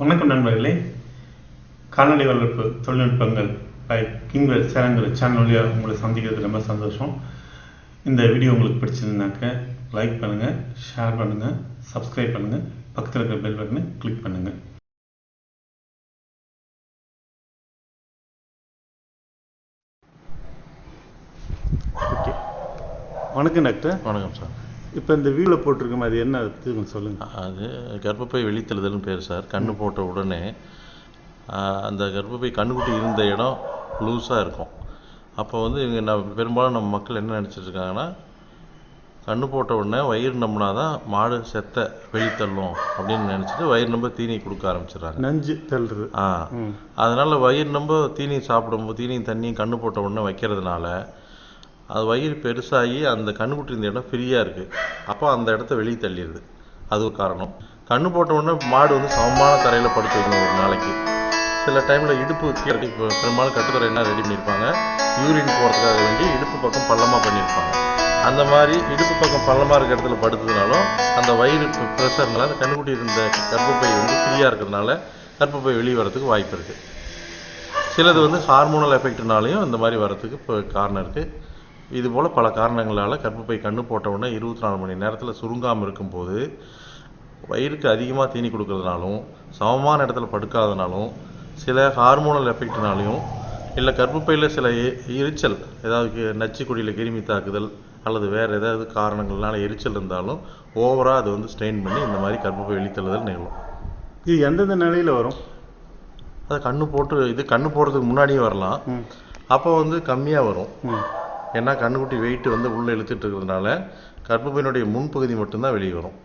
வணக்கம் நண்பர்களே. கால்நடை வளர்ப்பு தொழில்நுட்பங்கள் பை கிங்வெல் சேனங்கள் சேனல் வழியாக உங்களை சந்திக்கிறது ரொம்ப சந்தோஷம். இந்த வீடியோ உங்களுக்கு பிடிச்சிருந்தாக்க லைக் பண்ணுங்கள் ஷேர் பண்ணுங்கள் சப்ஸ்கிரைப் பண்ணுங்கள் பக்கத்தில் இருக்கிற பெல் பட்டனை கிளிக் பண்ணுங்கள் ஓகே வணக்கம் டாக்டர் வணக்கம் சார் இப்போ இந்த வீடியோ போட்டிருக்கோம் அது என்ன கொஞ்சம் சொல்லுங்கள் அது கர்ப்பப்பை வெளித்தழுதல்னு பேர் சார். கண்ணு போட்ட உடனே அந்த கர்ப்பப்பை கண்ணுக்குட்டி இருந்த இடம் லூஸாக இருக்கும். அப்போ வந்து இவங்க நம்ம பெரும்பாலும் நம்ம மக்கள் என்ன நினச்சிட்டு இருக்காங்கன்னா கண்ணு போட்ட உடனே வயிறு நம்பினா தான் மாடு செத்த வெளித்தள்ளும் அப்படின்னு நினச்சிட்டு வயிறு நம்ப தீனி கொடுக்க ஆரம்பிச்சிடுறாங்க. நஞ்சு தள்ளுறது. ஆ. அதனால் வயிறு நம்ப தீனி சாப்பிடும்போது தீனியும் தண்ணியும் கண்ணு போட்ட உடனே வைக்கிறதுனால அது வயிறு பெருசாகி அந்த கண்ணுக்குட்டி இருந்த இடம் ஃப்ரீயாக இருக்குது அப்போ அந்த இடத்த வெளியே தள்ளிடுது. அது ஒரு காரணம். கண்ணு போட்ட உடனே மாடு வந்து சமமான தரையில் படுத்து வைக்கணும் ஒரு நாளைக்கு. சில டைமில் இடுப்பு பெரும்பாலும் கட்டுத்தரை என்ன ரெடி பண்ணியிருப்பாங்க? யூரின் போகிறதுக்காக வேண்டி இடுப்பு பக்கம் பள்ளமாக பண்ணியிருப்பாங்க. அந்த மாதிரி இடுப்பு பக்கம் பள்ளமாக இருக்க இடத்துல படுத்ததுனாலும் அந்த வயிறு ப்ரெஷர்னால அந்த கண்ணுக்குட்டி இருந்த கர்ப்பப்பை வந்து ஃப்ரீயாக இருக்கிறதுனால கர்ப்பப்பை வெளியே வரதுக்கு வாய்ப்பு இருக்குது சிலது வந்து ஹார்மோனல் எஃபெக்ட்னாலையும் இந்த மாதிரி வரதுக்கு இப்போ காரணம் இருக்குது இது போல் பல காரணங்களால் கர்ப்பப்பை கண்ணு போட்ட உடனே இருபத்தி நாலு மணி நேரத்தில் சுருங்காமல் இருக்கும்போது வயிறுக்கு அதிகமாக தீனி கொடுக்கறதுனாலும் சமமான இடத்துல படுக்காதனாலும் சில ஹார்மோனல் எஃபெக்ட்னாலையும் இல்லை கர்ப்பப்பையில் சில எரிச்சல் ஏதாவது கி- நச்சுக்கொடியில் கிருமி தாக்குதல் அல்லது வேறு ஏதாவது காரணங்கள்னால எரிச்சல் இருந்தாலும் ஓவராக அது வந்து ஸ்ட்ரெயின் பண்ணி இந்த மாதிரி கர்ப்பப்பை வெளித்தள்ளுதல் நிகழும். இது எந்தெந்த நிலையில வரும்? அது கண்ணு போட்டு இது கண்ணு போடுறதுக்கு முன்னாடியே வரலாம். அப்போ வந்து கம்மியாக வரும். ஏன்னா கண்ணுக்குட்டி வெயிட் வந்து உள்ளே இழுத்துட்டு இருக்கிறதுனால கர்ப்பப்பையினுடைய முன்பகுதி மட்டும்தான் வெளியே வரும்.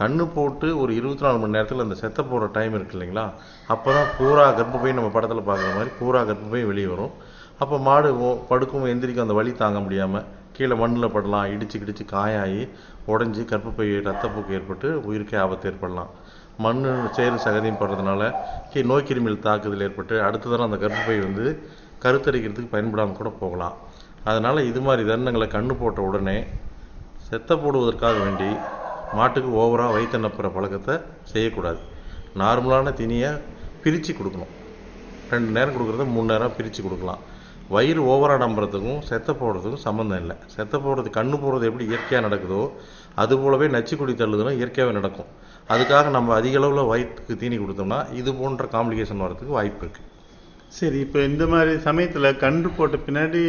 கண்ணு போட்டு ஒரு இருபத்தி நாலு மணி நேரத்தில் அந்த செத்த போகிற டைம் இருக்கு இல்லைங்களா? அப்போ தான் பூரா கர்ப்பப்பை நம்ம படத்தில் பார்க்குற மாதிரி பூரா கர்ப்பப்பை வெளியே வரும். அப்போ மாடு படுக்கும் எந்திரிக்கும் அந்த வலி தாங்க முடியாமல் கீழே மண்ணில் படலாம். இடிச்சு கிடிச்சு காயாகி உடஞ்சி கர்ப்பப்பை ரத்தப்போக்கு ஏற்பட்டு உயிருக்கே ஆபத்து ஏற்படலாம். மண் சேறு சகதியும் படுறதுனால கீ நோய் கிருமிகள் தாக்குதல் ஏற்பட்டு அடுத்த தரம் அந்த கர்ப்பப்பை வந்து கருத்தரிக்கிறதுக்கு பயன்படாமல் கூட போகலாம். அதனால் இது மாதிரி தருணங்களை கண்ணு போட்ட உடனே செத்த போடுவதற்காக வேண்டி மாட்டுக்கு ஓவராக வயிற்று நப்புற பழக்கத்தை செய்யக்கூடாது. நார்மலான தீனியை பிரித்து கொடுக்கணும். ரெண்டு நேரம் கொடுக்குறத மூணு நேரம் பிரித்து கொடுக்கலாம். வயிறு ஓவராக நம்புறதுக்கும் செத்த போடுறதுக்கும் சம்மந்தம் இல்லை. செத்த போடுறது கண்ணு போடுறது எப்படி இயற்கையாக நடக்குதோ அது போலவே குடி தள்ளுதலும் இயற்கையாகவே நடக்கும். அதுக்காக நம்ம அதிக அளவில் வயிற்றுக்கு தீனி கொடுத்தோம்னா இது போன்ற காம்ப்ளிகேஷன் வரதுக்கு வாய்ப்பு இருக்குது சரி இப்போ இந்த மாதிரி சமயத்துல கன்று போட்ட பின்னாடி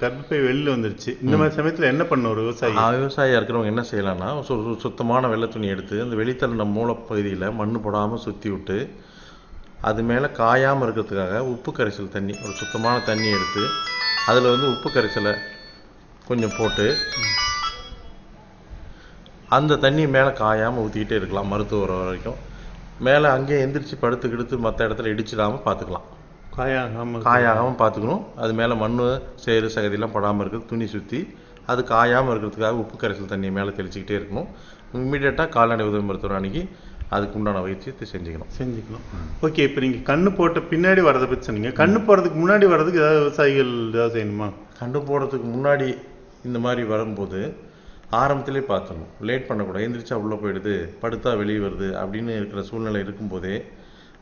கர்ப்பப்பை வெளில வந்துருச்சு. இந்த மாதிரி சமயத்துல என்ன பண்ண ஒரு விவசாயி? விவசாயியாக இருக்கிறவங்க என்ன செய்யலாம்னா சுத்தமான வெள்ளை துணி எடுத்து அந்த வெளித்தள்ளின மூலப்பகுதியில் மண் போடாமல் சுற்றி விட்டு அது மேலே காயாமல் இருக்கிறதுக்காக உப்பு கரைசல் தண்ணி ஒரு சுத்தமான தண்ணி எடுத்து அதில் வந்து உப்பு கரைசலை கொஞ்சம் போட்டு அந்த தண்ணி மேலே காயாமல் ஊற்றிக்கிட்டே இருக்கலாம் மருத்துவ வர வரைக்கும். மேலே அங்கேயே எந்திரிச்சு படுத்து கிடுத்து மற்ற இடத்துல இடிச்சிடாமல் பார்த்துக்கலாம் காயா ஆமா காயாகாமல் பார்த்துக்கணும். அது மேலே மண் சேறு சகதியெல்லாம் படாமல் இருக்கிறது துணி சுற்றி அது காயாமல் இருக்கிறதுக்காக உப்பு கரைசல் தண்ணியை மேலே தெளிச்சிக்கிட்டே இருக்கணும். இம்மிடியட்டாக கால்நடை உதவி மருத்துவர் அன்னைக்கு அதுக்கு உண்டான வைத்தியத்தை செஞ்சுக்கணும். செஞ்சுக்கலாம் ஓகே இப்போ நீங்க கண்ணு போட்ட பின்னாடி வரதை பத்தி சொன்னீங்க. கண்ணு போடுறதுக்கு முன்னாடி வர்றதுக்கு ஏதாவது விவசாயிகள் ஏதாவது செய்யணுமா? கண்டு போடுறதுக்கு முன்னாடி இந்த மாதிரி வரும்போது ஆரம்பத்திலே பார்த்துடணும். லேட் பண்ணக்கூடாது. எந்திரிச்சா உள்ளே போயிடுது. படுத்தா வெளியே வருது அப்படின்னு இருக்கிற சூழ்நிலை இருக்கும்போதே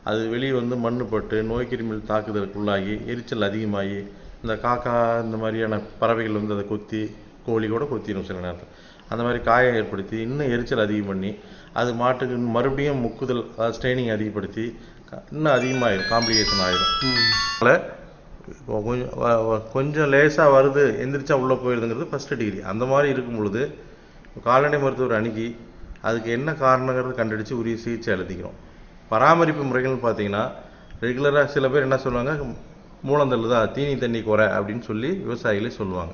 அது வெளியே வந்து மண் பட்டு நோய் கிருமிகள் தாக்குதலுக்குள்ளாகி எரிச்சல் அதிகமாகி இந்த காக்கா இந்த மாதிரியான பறவைகள் வந்து அதை கொத்தி கோழி கூட கொத்திடும் சில நேரத்தில். அந்த மாதிரி காயம் ஏற்படுத்தி இன்னும் எரிச்சல் அதிகம் பண்ணி அது மாட்டுக்கு மறுபடியும் முக்குதல் அதாவது ஸ்ட்ரெயினிங் அதிகப்படுத்தி இன்னும் அதிகமாகிடும் காம்ப்ளிகேஷன் ஆகிடும் அதனால் கொஞ்சம் கொஞ்சம் லேசாக வருது எந்திரிச்சா உள்ளே போயிடுதுங்கிறது ஃபஸ்ட்டு டிகிரி அந்த மாதிரி இருக்கும் பொழுது கால்நடை மருத்துவர் அணுகி அதுக்கு என்ன காரணங்கிறது கண்டுபிடிச்சி உரிய சிகிச்சை அளிக்கிறோம். பராமரிப்பு முறைகள்னு பார்த்தீங்கன்னா ரெகுலராக சில பேர் என்ன சொல்லுவாங்க மூலந்தள்ளுதா தீனி தண்ணி குறை அப்படின்னு சொல்லி விவசாயிகளே சொல்லுவாங்க.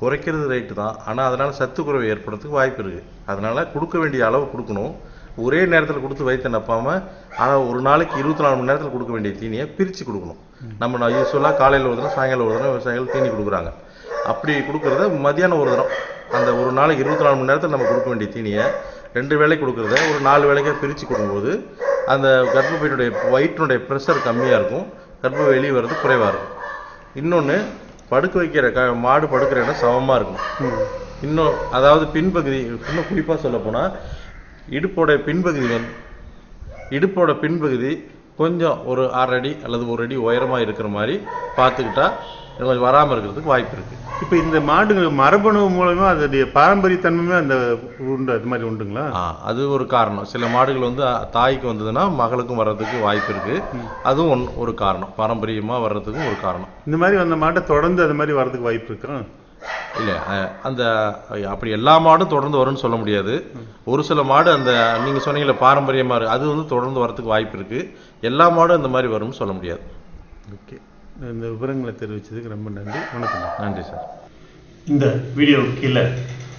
குறைக்கிறது ரைட்டு தான் ஆனால் அதனால் சத்து குறைவு ஏற்படுறதுக்கு வாய்ப்பு இருக்குது அதனால் கொடுக்க வேண்டிய அளவு கொடுக்கணும். ஒரே நேரத்தில் கொடுத்து வயிற்று நப்பாமல் ஆனால் ஒரு நாளைக்கு இருபத்தி நாலு மணி நேரத்தில் கொடுக்க வேண்டிய தீனியை பிரித்து கொடுக்கணும். நம்ம நான் யூஸ்வலாக காலையில் ஒரு தடவை சாயங்காலம் ஒரு தடவை விவசாயிகள் தீனி கொடுக்குறாங்க. அப்படி கொடுக்குறத மதியானம் ஒரு தரம். அந்த ஒரு நாளைக்கு இருபத்தி நாலு மணி நேரத்தில் நம்ம கொடுக்க வேண்டிய தீனியை ரெண்டு வேலைக்கு கொடுக்குறத ஒரு நாலு வேலைக்காக பிரித்து கொடுக்கும்போது அந்த கர்ப்பப்பையினுடைய வயிற்றினுடைய ப்ரெஷர் கம்மியாக இருக்கும். கர்ப்பப்பை வெளியே வர்றது குறைவாக இருக்கும். இன்னொன்று படுக்க வைக்கிற க மாடு படுக்கிற இடம் சமமாக இருக்கும். இன்னும் அதாவது பின்பகுதி இன்னும் குறிப்பாக சொல்ல போனால் இடுப்போட பின்பகுதி இடுப்போட பின்பகுதி கொஞ்சம் ஒரு அரை அல்லது ஒரு அடி உயரமாக இருக்கிற மாதிரி பார்த்துக்கிட்டா கொஞ்சம் வராமல் இருக்கிறதுக்கு வாய்ப்பு இருக்குது இப்போ இந்த மாடுகள் மரபணு மூலமா அதோடைய பாரம்பரியத்தன்மையுமே அந்த உண்டு அது மாதிரி உண்டுங்களா? ஆ அது ஒரு காரணம். சில மாடுகள் வந்து தாய்க்கு வந்ததுன்னா மகளுக்கும் வர்றதுக்கு வாய்ப்பு இருக்கு. அதுவும் ஒன் ஒரு காரணம். பாரம்பரியமாக வர்றதுக்கும் ஒரு காரணம். இந்த மாதிரி வந்த மாட்டை தொடர்ந்து அது மாதிரி வர்றதுக்கு வாய்ப்பு இருக்கா? இல்லை அந்த அப்படி எல்லா மாடும் தொடர்ந்து வரும்னு சொல்ல முடியாது. ஒரு சில மாடு அந்த நீங்கள் சொன்னீங்கல்ல பாரம்பரியமாக இருக்கு அது வந்து தொடர்ந்து வரதுக்கு வாய்ப்பு இருக்கு. எல்லா மாடும் இந்த மாதிரி வரும்னு சொல்ல முடியாது. ஓகே. இந்த விவரங்களை தெரிவிச்சதுக்கு ரொம்ப நன்றி. வணக்கம். நன்றி சார். இந்த வீடியோ கீழே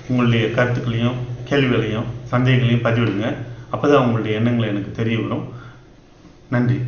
உங்களுடைய கருத்துக்களையும் கேள்விகளையும் சந்தேகங்களையும் பதிவிடுங்க. அப்பதான் உங்களுடைய எண்ணங்களை எனக்கு தெரிய வரும். நன்றி.